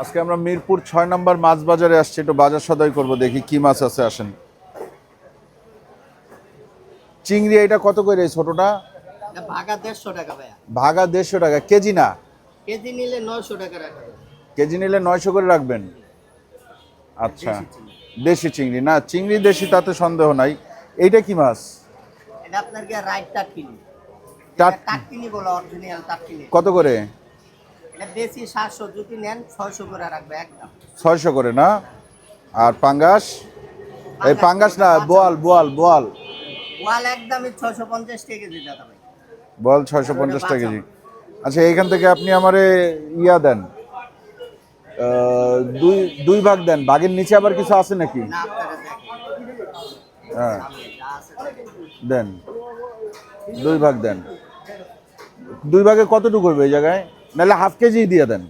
আজকে আমরা মিরপুর ছয় নম্বর মাছ বাজারে আসছি একটু বাজার সদাই করব দেখি কি মাছ আছে আসেন। চিংড়ি এটা কত করে ছোটটা? ভাগা দেড়শো টাকা ভাইয়া। ভাগা দেড়শো টাকা কেজি না? কেজি নিলে নয়শো টাকা রাখা যাবে। কেজি নিলে নয়শো করে রাখবেন? আচ্ছা দেশি চিংড়ি। না চিংড়ি দেশি তাতে সন্দেহ নাই। এইটা কি মাছ? এটা আপনার কি রাইট টাটকিনি। টাটকিনি বলে অরিজিনাল টাটকিনি। কত করে? বেশি সাতশো যদি নেন ছয়শো করে রাখবে একদম। ছয়শো করে না? আর পাঙ্গাস? এই পাঙ্গাস না বোয়াল বোয়াল বোয়াল। ওয়াল একদমই ছয়শো পঞ্চাশ টাকা কেজি দাদা ভাই। বল ছয়শো পঞ্চাশ টাকা কেজি। আচ্ছা এইখান থেকে আপনি আমারে ইয়া দেন। দুই দুই ভাগ দেন। ভাগের নিচে আবার কিছু আছে নাকি? হ্যাঁ। দেন। দুই ভাগ দেন। দুই ভাগে কতটুকু করবে এই জায়গায়? নাহলে হাফ কেজি দিয়ে দেন।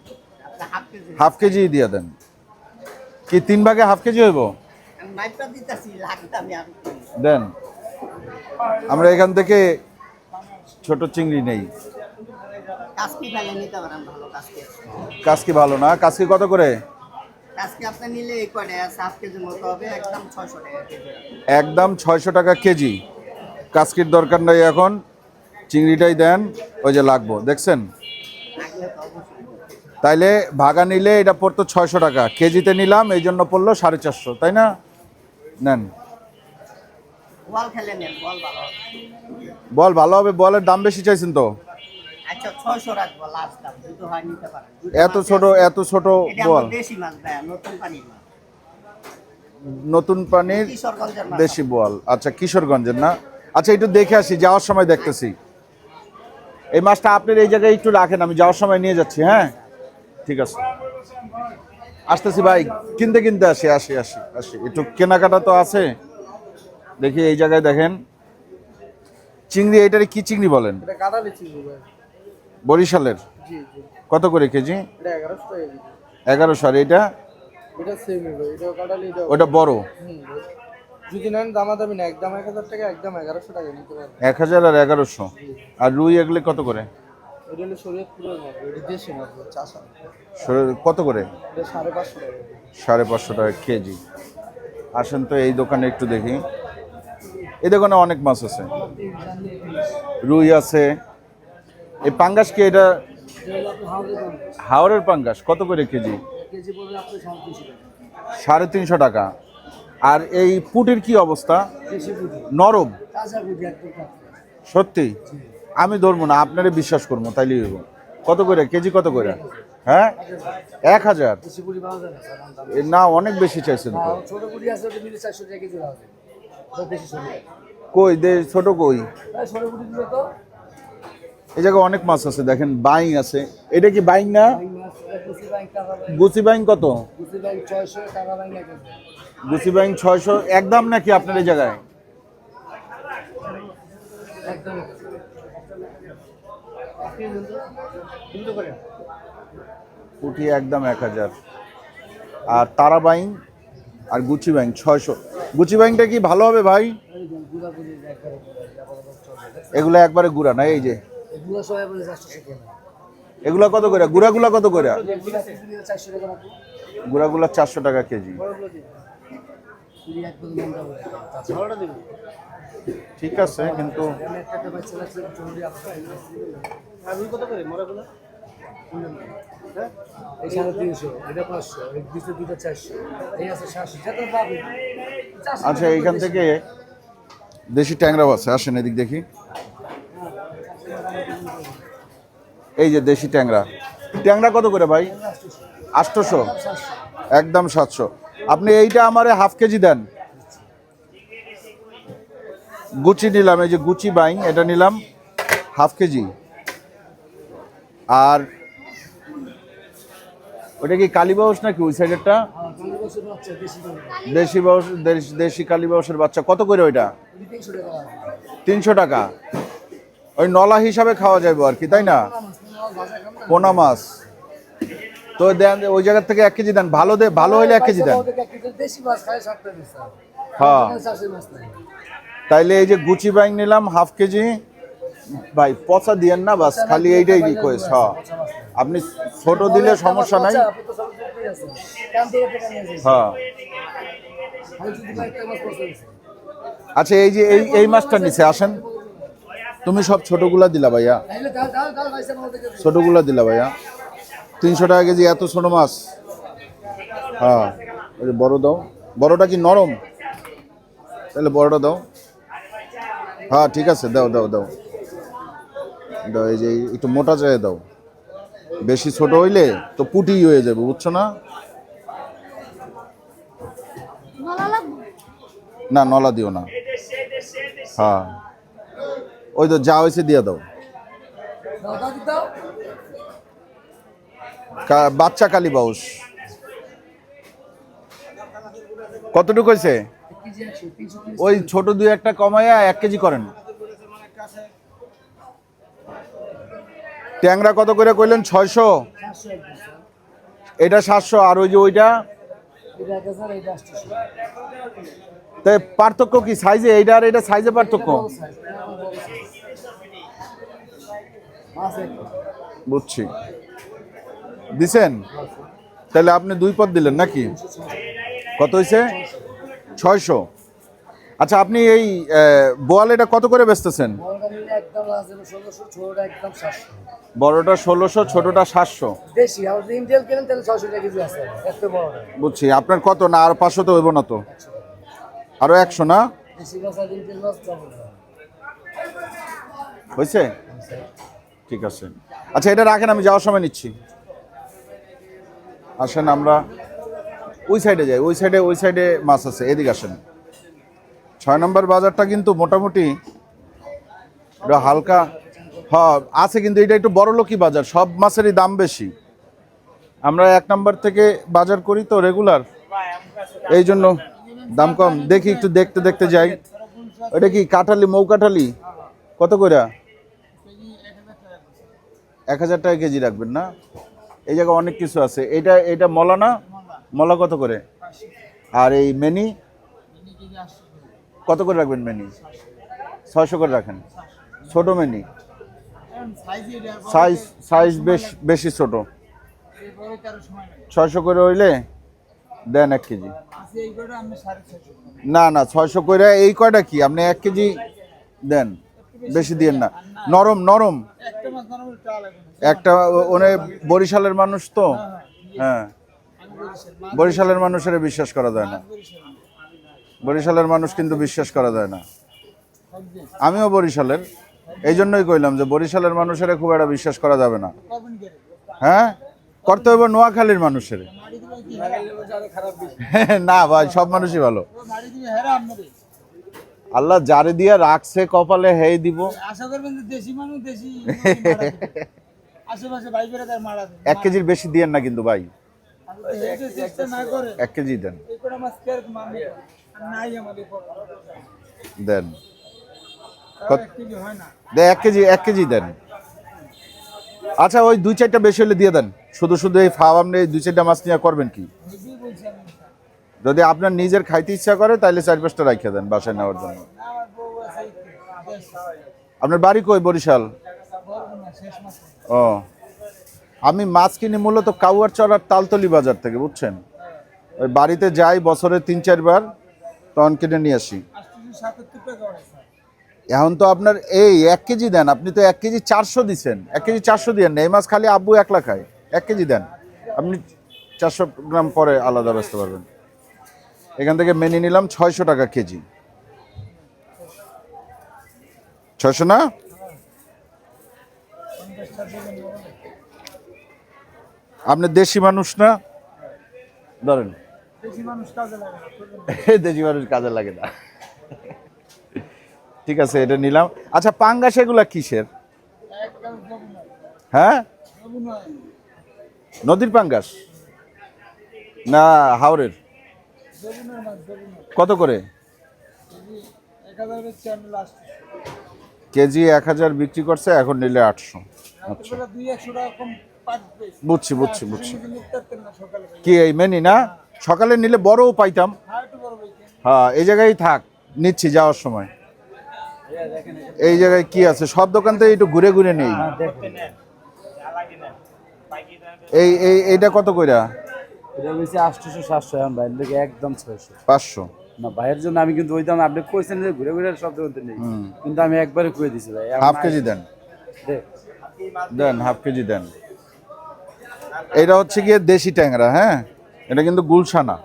হাফ কেজি দিয়ে দেন। কি তিন ভাগে হাফ কেজি হইব? দেন। আমরা এখান থেকে ছোট চিংড়ি নেই। কাজকি ভালো না। কাজকি কত করে? একদম ছয়শো টাকা কেজি। কাজকির দরকার নাই এখন। চিংড়িটাই দেন ওই যে লাগবো। দেখছেন? তাইলে ভাগা নিলে এটা পড়তো ছয়শো টাকা। কেজিতে নিলাম এই জন্য পড়ল সাড়ে চারশো তাই না? নেন। বল ভালো হবে। বলের দাম বেশি চাইছেন তো। আচ্ছা এত ছোট এত ছোট বল। নতুন পানির দেশি বল। আচ্ছা কিশোরগঞ্জের না? আচ্ছা একটু দেখে আসি যাওয়ার সময় দেখতেছি। এই মাছটা আপনার এই জায়গায় একটু রাখেন আমি যাওয়ার সময় নিয়ে যাচ্ছি হ্যাঁ? ঠিক আছে। আসতেছি ভাই কিনতে কিনতে আসি আসি আসি আসি। একটু কেনাকাটা তো আছে। দেখি এই জায়গায় দেখেন। চিংড়ি এইটারে কি চিংড়ি বলেন? বরিশালের? কত করে কেজি? এগারোশো আর এটা? ওটা বড়। যদি নেন দামাদামি না একদম এক হাজার টাকা একদম এগারোশো টাকা নিতে পারবেন। এক হাজার আর এগারোশো। আর রুই এগুলি কত করে? এটা হলো শরীয়তপুরের মাছ এটা দেশি মাছ চাষা কত করে? এটা সাড়ে পাঁচশো টাকা। সাড়ে পাঁচশো টাকা কেজি। আসেন তো এই দোকানে একটু দেখি। এই দোকানে অনেক মাছ আছে। রুই আছে। এই পাঙ্গাস কি এটা? হাওড়ের পাঙ্গাস কত করে কেজি? সাড়ে তিনশো টাকা। আর এই পুটির কি অবস্থা? নরম। সত্যি? আমি ধরবো না আপনারে বিশ্বাস করব তাইলে কত করে? কেজি কত করে? হ্যাঁ? এক হাজার? না অনেক বেশি চাইছেন তো। কই দে ছোট কই? এই জায়গায় অনেক মাছ আছে দেখেন বাইং আছে। এটা কি বাইং না? গুচি বাইং কত? গুচি বাইং ছয়শো, একদম নাকি আপনার এই জায়গায়? পুঁটি একদম এক হাজার। আর তারা বাইং আর গুচি বাইং ছয়শো। গুচি বাইংটা কি ভালো হবে ভাই? এগুলো একবারে গুড়া না, এই যে? এগুলো কত করে? গুড়াগুলা কত করে? গুড়াগুলা চারশো টাকা কেজি। ঠিক আছে কিন্তু আমি কত করে? মরাগুলো হ্যাঁ? এই সাড়ে তিনশো এটা পাঁচশো এই দুশো দুটো চারশো এই আছে সাতশো যেটা পাবি আচ্ছা এইখান থেকে দেশি ট্যাংরাও আছে আসেন এদিক দেখি। এই যে দেশি ট্যাংরা। ট্যাংরা কত করে ভাই? আটশোশো। একদম সাতশো। আপনি এইটা আমারে হাফ কেজি দেন। গুচি নিলাম, এই যে গুচি বাইং, এটা নিলাম হাফ কেজি। আর ওটা কি কালীবাউস নাকি ওই সাইডেরটা দেশি বাউস, দেশ- কালীবাউসের বাচ্চা। কত করে ওইটা? তিনশো টাকা। ওই নলা হিসাবে খাওয়া যাবে আর কি, তাই না? পোনা মাছ। তো দেন, ওই জায়গা থেকে এক কেজি দেন। ভালো দে ভালো হইলে এক কেজি দেন। হ্যাঁ। তাইলে এই যে গুচি বাইং নিলাম, হাফ কেজি। ভাই, পচা দিয়েন না, বাস, খালি এইটাই রিকোয়েস্ট হ্যাঁ। আপনি ছোট দিলে সমস্যা নাই। হ্যাঁ। আচ্ছা এই যে এই এই মাছটা নিচে আসেন। তুমি সব ছোটগুলা দিলা ভাইয়া। ছোটগুলা দিলা ভাইয়া। তিনশো টাকা কেজি এত ছোট মাছ। হ্যাঁ ওই যে বড় দাও। বড়টা কি নরম? তাহলে বড়টা দাও। হ্যাঁ ঠিক আছে দাও দাও দাও। দাও এই যে একটু মোটা চাই দাও। বেশি ছোট হইলে তো পুটি হয়ে যাবে বুঝছ না? না নলা দিও না। হ্যাঁ। ওই তো যা হয়েছে দিয়ে দাও। বাচ্চা কালী বাউস। কতটুকু হয়েছে? ওই ছোট দুই একটা কমাইয়া এক কেজি করেন। ট্যাংরা কত করে কইলেন? ছয়শো? এটা সাতশো, আর ওই যে ওইটা? পার্থক্য কি? সাইজে এইটা আর এটা সাইজে পার্থক্য? বুঝছি। দিছেন? তাহলে আপনি দুই পদ দিলেন নাকি? কত হয়েছে ছয়শো। আচ্ছা আপনি এই বোয়াল এটা কত করে বেচতেছেন? বড়টা ষোলোশো, ছোটটা সাতশো। বুঝছি, আপনার কত না? আর পাঁচশো তো হইব না তো। আরও একশো না? হয়েছে ঠিক আছে। আচ্ছা এটা রাখেন, আমি যাওয়ার সময় নিচ্ছি। আসেন আমরা ওই সাইডে যাই, ওই সাইডে ওই সাইডে মাছ আছে, এদিকে আসেন। ছয় নম্বর বাজারটা কিন্তু মোটামুটি হালকা হ আছে কিন্তু এটা একটু বড় লোকই বাজার, সব মাছেরই দাম বেশি। আমরা এক নম্বর থেকে বাজার করি তো রেগুলার এই জন্য দাম কম। দেখি একটু দেখতে দেখতে যাই। এটা কি কাঠালি মৌ কাঠালি কত করে এক হাজার টাকা কেজি রাখবেন না? এই জায়গায় অনেক কিছু আছে। এটা এটা মলা না? মলা কত করে? আর এই মেনি? কত করে রাখবেন মেনি? ছয়শো করে রাখেন। ছোট মেনি? সাইজ সাইজ বেশ, বেশি ছোট। ছয়শো করে হইলে দেন এক কেজি। না না, ছয়শো করে, এই কয়টা কি? আপনি এক কেজি দেন। বেশি দিয়েন না। নরম নরম। একটা ওনে বরিশালের মানুষ তো? হ্যাঁ। বরিশালের মানুষের বিশ্বাস করা যায় না। বরিশালের মানুষ কিন্তু বিশ্বাস করা যায় না। আমিও বরিশালের। এই জন্যই কইলাম যে বরিশালের মানুষের খুব একটা বিশ্বাস করা যাবে না। হ্যাঁ? করতে হবে নোয়াখালীর মানুষের। না ভাই, সব মানুষই ভালো। আল্লাহ যারে দিয়া রাখছে কপালে হেই দিব। আশা করবেন যে দেশি মানুষ দেশি আশেপাশে ভাই মারা এক কেজির বেশি দিয়েন না কিন্তু ভাই। এক কেজি দেন। দেন। এক কেজি এক কেজি দেন। আচ্ছা ওই দুই চারটা বেশি হলে দিয়ে দেন। শুধু শুধু এই আপনি এই দুই চারটা মাছ নিয়ে করবেন কি? যদি আপনার নিজের খাইতে ইচ্ছা করে তাহলে চার পাঁচটা রাখিয়ে দেন বাসায় নেওয়ার জন্য। আপনার বাড়ি কই, বরিশাল? ও। আমি মাছ কিনি মূলত কাউয়ার চড়ার তালতলি বাজার থেকে, বুঝছেন? ওই বাড়িতে যাই বছরে তিন, চারবার, তখন কিনে নিয়ে আসি। এখন তো আপনার এই এক কেজি দেন, আপনি তো এক কেজি চারশো দিচ্ছেন এক কেজি চারশো দিয়েন না এই মাছ, খালি আব্বু একলা খায়। এক কেজি দেন। আপনি চারশো গ্রাম পরে আলাদা বেচতে পারবেন। এখান থেকে মেনে নিলাম ছয়শো টাকা কেজি। ছয়শো না? আপনি দেশি মানুষ না? ধরেন। দেশি মানুষ কাজে লাগে না। ঠিক আছে, এটা নিলাম। আচ্ছা পাঙ্গাস এগুলা কিসের? হ্যাঁ? নদীর পাঙ্গাস? না হাওড়ের কত করে? কেজি এক হাজার বিক্রি করছে, এখন নিলে আটশো। আচ্ছা। বুঝছি বুঝছি বুঝছি। কি এই মেনি না? সকালে নিলে বড়ও পাইতাম। হ্যাঁ এই জায়গায় থাক, নিচ্ছি যাওয়ার সময়। এই জায়গায় কি আছে? সব দোকান থেকে একটু ঘুরে ঘুরে নেই। এই, এইটা কত কইরা? এটা বেশি আটশোশো সাতশো এখন বাইরের দিকে একদম ছয়শো। পাঁচশো? না ভাইয়ের জন্য আমি কিন্তু ওই দাম আপনি কইছেন যে ঘুরে ঘুরে সব দোকানতে নেই। কিন্তু আমি একবারে কয়ে দিছি ভাই হাফ কেজি দেন। দে। দেন হাফ কেজি দেন। এটা হচ্ছে গিয়ে দেশি ট্যাংরা হ্যাঁ? এটা কিন্তু গুলশানা।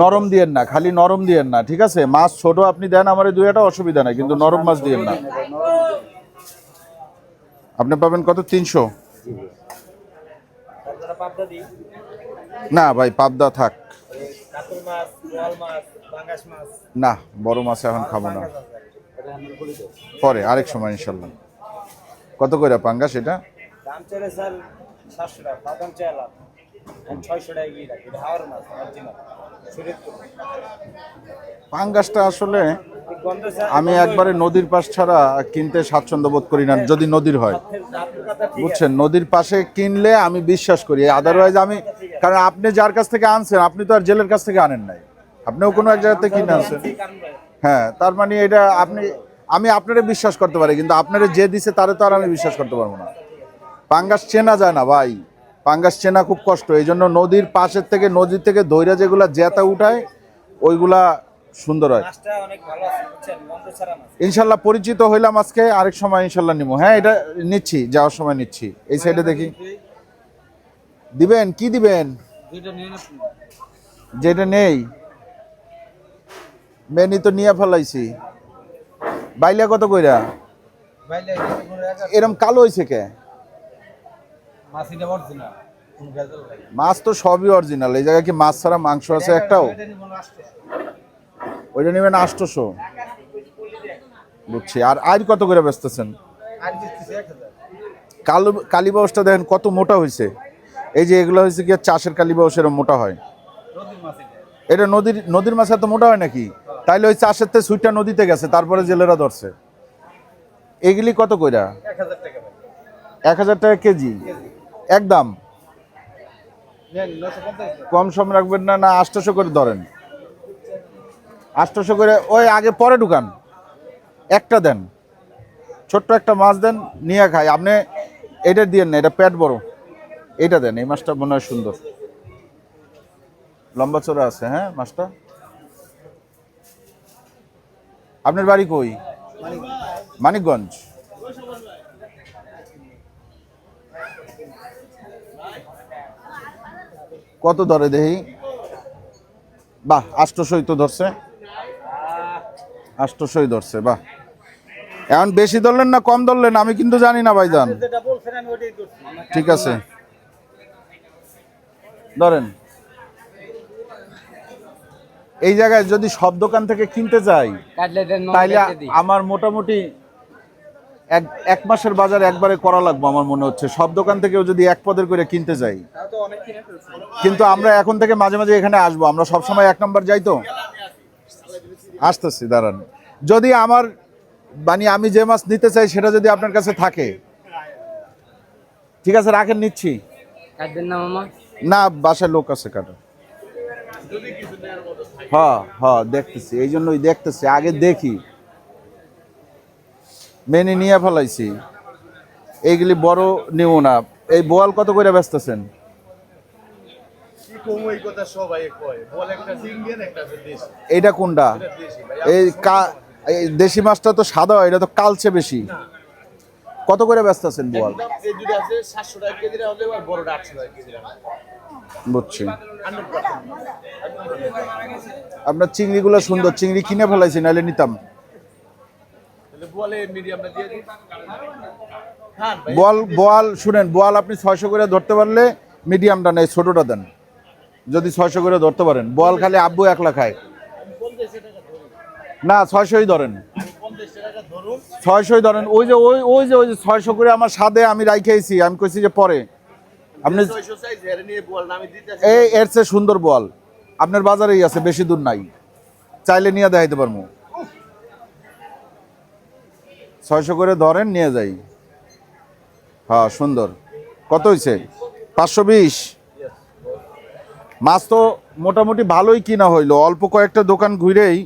নরম দিয়েন না খালি নরম দিয়েন না ঠিক আছে? মাছ ছোট আপনি দেন আমার দুই একটা অসুবিধা নাই কিন্তু নরম মাছ দিয়েন না। আপনি পাবেন কত? তিনশো। না ভাই পাবদা থাক। না বড় মাছ এখন খাব না। পরে আরেক সময় ইনশাল্লাহ। কত করে পাঙ্গাস এটা? পাঙ্গাসটা আসলে আমি একবারে নদীর পাশ ছাড়া কিনতে স্বাচ্ছন্দ্য বোধ করি না, যদি নদীর হয়। বুঝছেন? নদীর পাশে কিনলে আমি বিশ্বাস করি। আদারওয়াইজ আমি কারণ আপনি যার কাছ থেকে আনছেন, আপনি তো আর জেলের কাছ থেকে আনেন নাই। আপনিও কোনো এক জায়গাতে কিনে আনছেন। হ্যাঁ তার মানে এটা আপনি আমি আপনারে বিশ্বাস করতে পারি, কিন্তু আপনারে যে দিছে তারে তো আর আমি বিশ্বাস করতে পারব না। পাঙ্গাস চেনা যায় না ভাই। পাঙ্গাস চেনা খুব কষ্ট। এই জন্য নদীর পাশের থেকে, নদীর থেকে দৈরা যেগুলা জেতা উঠায়, ওইগুলা সুন্দর হয়। ইনশাল্লাহ পরিচিত হইলাম আজকে আরেক সময় ইনশাল্লাহ নিবো হ্যাঁ এটা নিচ্ছি যাওয়ার সময় নিচ্ছি। এই সাইডে দেখি। দিবেন? কি দিবেন? যেটা নেই। মেনি তো নিয়ে ফেলাইছি। বাইলা কত কইরা? এরম কালো হয়েছে কে? মাছ তো সবই অরিজিনাল এই জায়গায় কি মাছ ছাড়া মাংস আছে একটাও? ওইটা নেবেন আষ্টশো বুঝছি। আর আর কত করে বেচতেছেন? কালো কালীবাউসটা দেখেন কত মোটা হয়েছে। এই যে এগুলো হয়েছে কি, চাষের কালীবাউস এরকম মোটা হয়। এটা নদীর নদীর মাছ এত মোটা হয় নাকি? তাইলে ওই চাষের তে সুইটটা নদীতে গেছে, তারপরে জেলেরা ধরছে। এগুলি কত কইরা? এক হাজার টাকা কেজি। একদম। কম সম রাখবেন না না আটশোশো করে ধরেন। আটশোশো করে, ওই আগে পরে ঢুকান। একটা দেন। ছোট্ট একটা মাছ দেন, নিয়ে খাই। আপনি এটা দিয়েন না এটা প্যাট বড়। এটা দেন, এই মাছটা মনে হয় সুন্দর। লম্বা চড়া আছে হ্যাঁ মাছটা? আপনার বাড়ি কই? মানিকগঞ্জ। কত ধরে দেহি বাহ আষ্টশই তো ধরছে। আষ্টশই ধরছে বাহ। এখন বেশি ধরলেন না কম ধরলেন? আমি কিন্তু জানি না ভাইজান। করছি ঠিক আছে। ধরেন। এই জায়গায় যদি সব দোকান থেকে কিনতে যাই তাইলে আমার মোটামুটি এক এক মাসের বাজার একবারে করা লাগবে আমার মনে হচ্ছে। সব দোকান থেকেও যদি এক পদের করে কিনতে যাই। কিন্তু আমরা এখন থেকে মাঝে মাঝে এখানে আসব। আমরা সব সময় এক নম্বর যাই তো? আসতেছি দাঁড়ান। যদি আমার মানে আমি যে মাছ নিতে চাই সেটা যদি আপনার কাছে থাকে। ঠিক আছে রাখেন নিচ্ছি। না বাসায় লোক আছে কাটা হ্যাঁ হ্যাঁ দেখতেছি এই জন্যই দেখতেছি আগে দেখি। মেনে নিয়ে ফেলাইছি। এইগুলি বড় নিব না। এই বোয়াল কত করে ব্যস্তেছেন বল এইটা কোনটা? এই দেশি মাছটা তো সাদা এটা তো কালচে বেশি। কত করে ব্যস্ত আছেন বোয়াল কেজি বুঝছি। আপনার চিংড়িগুলো সুন্দর চিংড়ি কিনে ফেলাইছি নাহলে নিতাম। বলে বোয়াল শুনেন বোয়াল আপনি ছয়শো করে ধরতে পারলে মিডিয়ামটা নেই ছোটটা দেন। যদি ছয়শো করে ধরতে পারেন। বল খালি আব্বু একলা খায়। না ছয়শোই ধরেন। ছয়শোই ধরেন। ওই যে ওই ওই যে ওই যে ছয়শো করে আমার স্বাদে আমি রাইখেছি আমি কইছি যে পরে। আপনি এই এর চেয়ে সুন্দর বল। আপনার বাজারেই আছে বেশি দূর নাই। চাইলে নিয়ে দেখাইতে পারব ছয়শো করে ধরেন নিয়ে যাই। হ্যাঁ সুন্দর। কত হয়েছে পাঁচশো বিশ। মাছ তো মোটামুটি ভালোই কিনা হইল। অল্প কয়েকটা দোকান ঘুরেই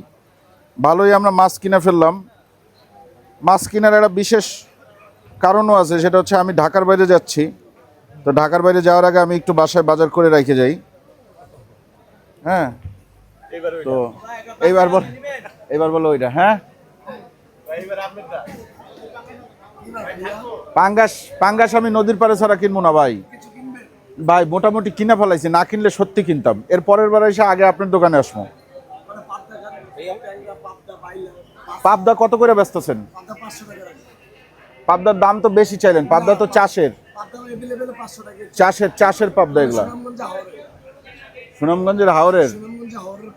ভালোই আমরা মাছ কিনে ফেললাম। মাছ কেনার একটা বিশেষ কারণও আছে সেটা হচ্ছে আমি ঢাকার বাইরে যাচ্ছি। তো ঢাকার বাইরে যাওয়ার আগে আমি একটু বাসায় বাজার করে রেখে যাই। হ্যাঁ? তো এইবার বল এইবার বলো ওইটা হ্যাঁ? পাঙ্গাস পাঙ্গাস আমি নদীর পাড়ে ছাড়া কিনবো না ভাই। ভাই মোটামুটি কিনে ফেলাইছি না কিনলে সত্যি কিনতাম। এর পরের বার এসে আগে আপনার দোকানে আসব। পাবদা কত করে ব্যস্তছেন পাবদার দাম তো বেশি চাইলেন পাবদা তো চাষের। চাষের চাষের পাবদা এগুলা। সুনামগঞ্জের হাওরের? হাওড়ের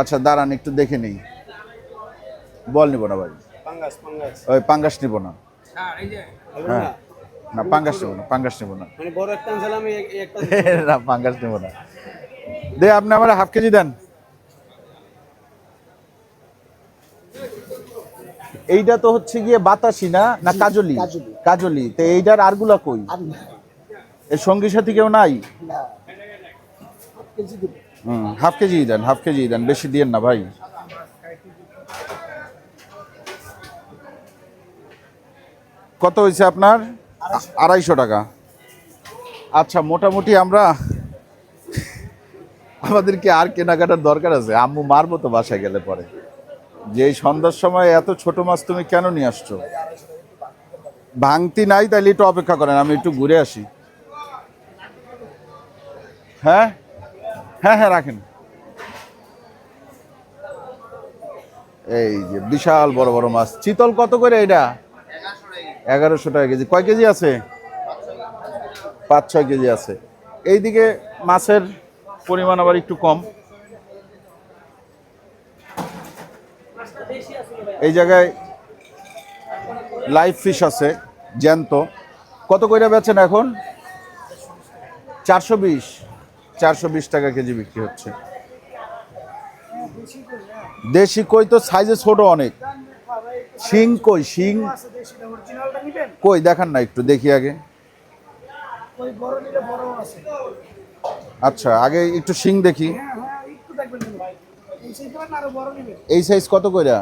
আচ্ছা দাঁড়ান একটু দেখে নেই। বল নিব না ভাই। ওই পাঙ্গাস নিব না। হ্যাঁ। না পাঙ্গাস নিব না পাঙ্গাস নিব না। মানে বড় একটা আনছিলাম আমি একটা না পাঙ্গাস নিব না। দে আপনি আমার হাফ কেজি দেন। এইটা তো হচ্ছে গিয়ে বাতাসি না না কাজলি? কাজলি। তো এইটার আরগুলা কই? এর সঙ্গী সাথী কেউ নাই? হুম হাফ কেজি দেন। হাফ কেজি দেন বেশি দিয়েন না ভাই। কত হয়েছে আপনার? আড়াইশো টাকা। আচ্ছা মোটামুটি আমরা আমাদের কি আর কেনাকাটার দরকার আছে? আম্মু মারবো তো বাসায় গেলে পরে। যে সন্ধ্যার সময় এত ছোট মাছ তুমি কেন নিয়ে আসছো? ভাঙতি নাই তাহলে একটু অপেক্ষা করেন, আমি একটু ঘুরে আসি। হ্যাঁ? হ্যাঁ হ্যাঁ রাখেন। এই যে বিশাল বড় বড় মাছ। চিতল কত করে এটা? এগারোশো টাকা কেজি। কয় কেজি আছে? পাঁচ, ছয় কেজি আছে। এইদিকে মাছের পরিমাণ আবার একটু কম। এই জায়গায় লাইভ ফিশ আছে, জ্যান্ত। কত করে বেচেন এখন? চারশো বিশ। চারশো বিশ টাকা কেজি বিক্রি হচ্ছে। দেশি কই তো সাইজে ছোট অনেক। শিং কই শিং? কই দেখান না একটু দেখি আগে। আচ্ছা আগে একটু শিং দেখি। হ্যাঁ হ্যাঁ এই সাইজ কত কইরা?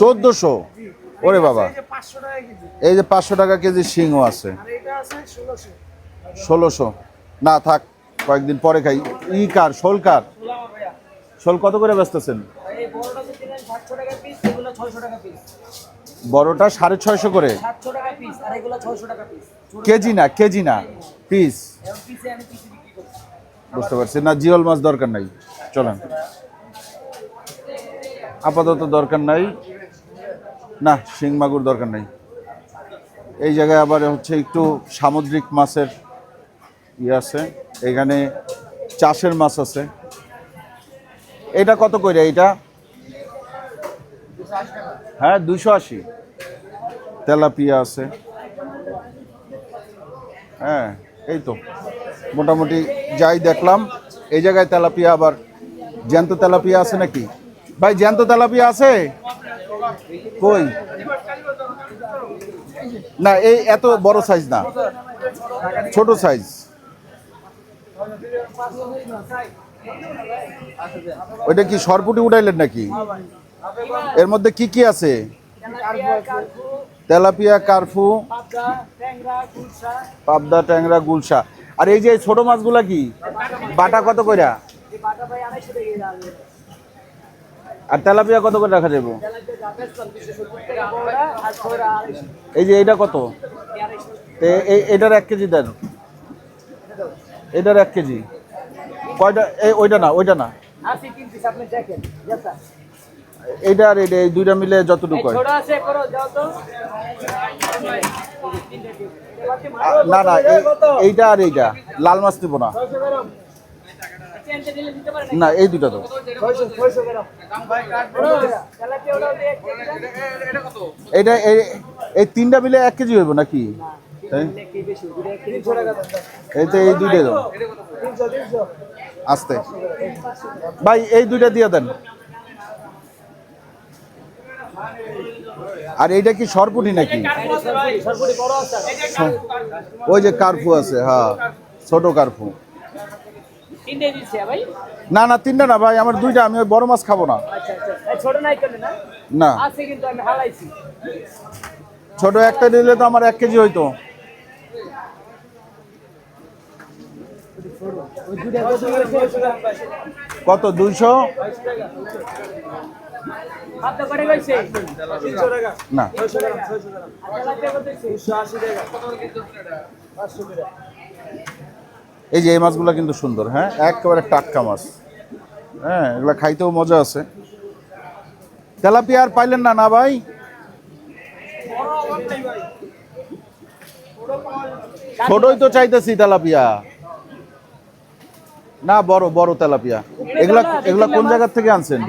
চোদ্দশো। ওরে বাবা। এই যে পাঁচশো টাকা কেজি। শিংও আছে। ষোলোশো। না থাক কয়েকদিন পরে খাই। ই কার? শোল কার? শোল কত করে বেচতেছেন? বড়টা সাড়ে ছয়শো করে? কেজি না কেজি না পিস বুঝতে পারছি। না জিওল মাছ দরকার নাই। চলেন। আপাতত দরকার নাই। না শিং মাগুর দরকার নাই। এই জায়গায় আবার হচ্ছে একটু সামুদ্রিক মাছের ইয়ে আছে। এখানে চাষের মাছ আছে। এটা কত করে এইটা? হ্যাঁ দুশো আশি। তেলাপিয়া আছে। হ্যাঁ এই তো। মোটামুটি যাই দেখলাম, এই জায়গায় তেলাপিয়া আবার জ্যান্ত তেলাপিয়া আছে নাকি? ভাই, জ্যান্ত তেলাপিয়া আছে? কই? না, এই এত বড় সাইজ না। ছোট সাইজ ওইটা কি সরপুটি উঠাইলেন নাকি? এর মধ্যে কি কি আছে? তেলাপিয়া, কার্ফু, পাবদা, ট্যাংরা, গুলশা। আর এই যে ছোট মাছগুলা কি? বাটা কত কইরা? আর তেলাপিয়া কত করে রাখা যাব এই যে এইটা কত? এটার এক কেজি দেন। এটার এক কেজি। কয়টা? ওইটা না ওইটা না। এইটা আর এইটা এই দুইটা মিলে যতটুকু হয়। না না এই- এইটা আর এইটা লাল মাছ নিব না। না এই দুটো তো এইটা এই- এই তিনটা মিলে এক কেজি হইব নাকি? তাই? এই তো এই দুইটা দাও। আস্তে। ভাই এই দুইটা দিয়ে দেন। আর এইটা কি সরপুটি নাকি? ওই যে কার্ফু আছে হ্যাঁ ছোট কার্ফু। না না তিনটা না ভাই আমার দুইটা আমি ওই বড় মাছ খাব না। আচ্ছা আচ্ছা ছোট না? ছোট একটা নিলে তো আমার এক কেজি হইতো। কত দুইশো? না। টাকা। এই যে এই মাছগুলো কিন্তু সুন্দর হ্যাঁ? একেবারে টাটকা মাছ। হ্যাঁ এগুলো খাইতেও মজা আছে। তেলাপিয়া আর পাইলেন না না ভাই? ছোটই তো চাইতেছি তেলাপিয়া। না বড় বড় তেলাপিয়া। এগুলা এগুলা কোন জায়গা থেকে আনছেন?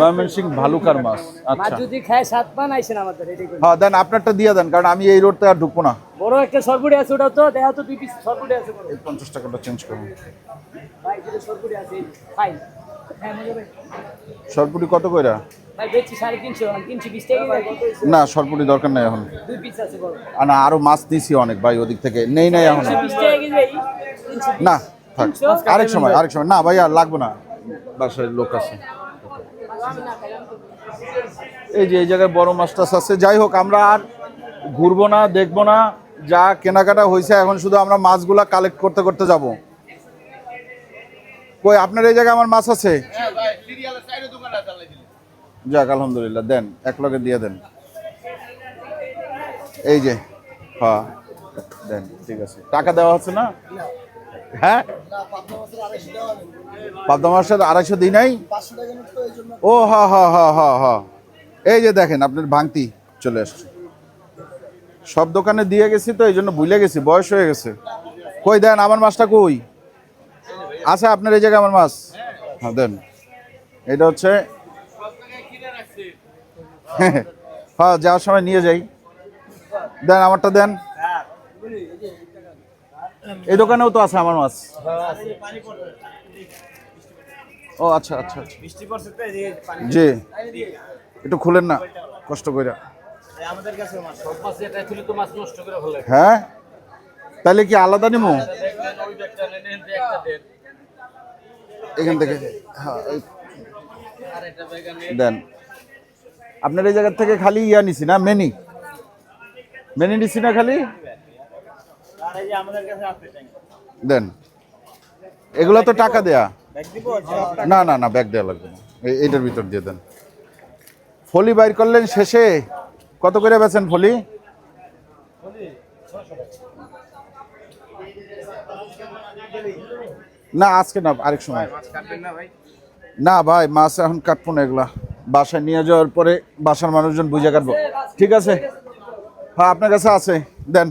ময়মনসিং ভালুকার মাছ। আচ্ছা। যদি খায় সাত পান আইসেন আমাদের হ্যাঁ দেন আপনারটা দিয়ে দেন কারণ আমি এই রোডতে আর ঢুকবো না। বড় একটা সরপুরি আছে ওটা তো দেখা তো দুই পিস সরপুরি আছে পঞ্চাশ টাকাটা চেঞ্জ করুন। ভাই দুটো সরপুরি আছে হ্যাঁ মজা ভাই সরপুরি কত কইরা? ভাই না সরপুরি দরকার নাই এখন। দুই পিস আছে বড়। আর না আরও মাছ নিছি অনেক ভাই ওদিক থেকে। নেই নাই এখন। না থাক। আরেক সময় আরেক সময়। না ভাই আর লাগবে না। বাসায় লোক আছে। এই যে এই জায়গায় বড় মাছ টাছ আছে। যাই হোক আমরা আর ঘুরবো না দেখব না। যা কেনাকাটা হয়েছে এখন শুধু আমরা মাছগুলা কালেক্ট করতে করতে যাব। কই আপনার এই জায়গায় আমার মাছ আছে হ্যাঁ ভাই সিরিয়ালের সাইডে দোকানটা চালাই দিলে যাক, আলহামদুলিল্লাহ, দেন, এক লগে দিয়ে দেন। এই যে হ্যাঁ দেন, ঠিক আছে। টাকা দেওয়া হচ্ছে না? হ্যাঁ? পাবদা আড়াইশো ও হা হা হা হা হা এই যে দেখেন, আপনার চলে আসছে। সব দোকানে দিয়ে গেছি তো, এই জন্য ভুলে গেছি, বয়স হয়ে গেছে। কই দেন, আমার মাছটা কই? আছে আপনার এই জায়গায় আমার মাছ? হ্যাঁ দেন। এটা হচ্ছে হ্যাঁ যাওয়ার সময় নিয়ে যাই। দেন আমারটা দেন। এই দোকানেও তো আছে আমার মাছ। ও আচ্ছা আচ্ছা আচ্ছা। জি। একটু খুলেন না, কষ্ট করে হ্যাঁ? তাহলে কি আলাদা নিমো? এখান থেকে। হ্যাঁ দেন। আপনার এই জায়গার থেকে খালি ইয়া নিছি না, মেনি। মেনি নিছি না খালি? দেন। এগুলো তো টাকা দেয়া। না না না, ব্যাগ দেওয়া লাগবে না। এই- এইটার ভিতর দিয়ে দেন। ফলি বাইর করলেন শেষে। কত করে বেছেন ফলি? না, আজকে না, আরেক সময়। না, ভাই, মাছ এখন কাটবো না এগুলা। বাসায় নিয়ে যাওয়ার পরে বাসার মানুষজন বুঝে কাটবো। ঠিক আছে? হ্যাঁ আপনার কাছে আছে। দেন।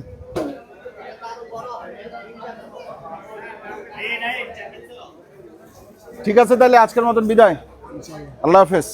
ঠিক আছে তাহলে আজকের মতন বিদায়। আল্লাহ হাফেজ।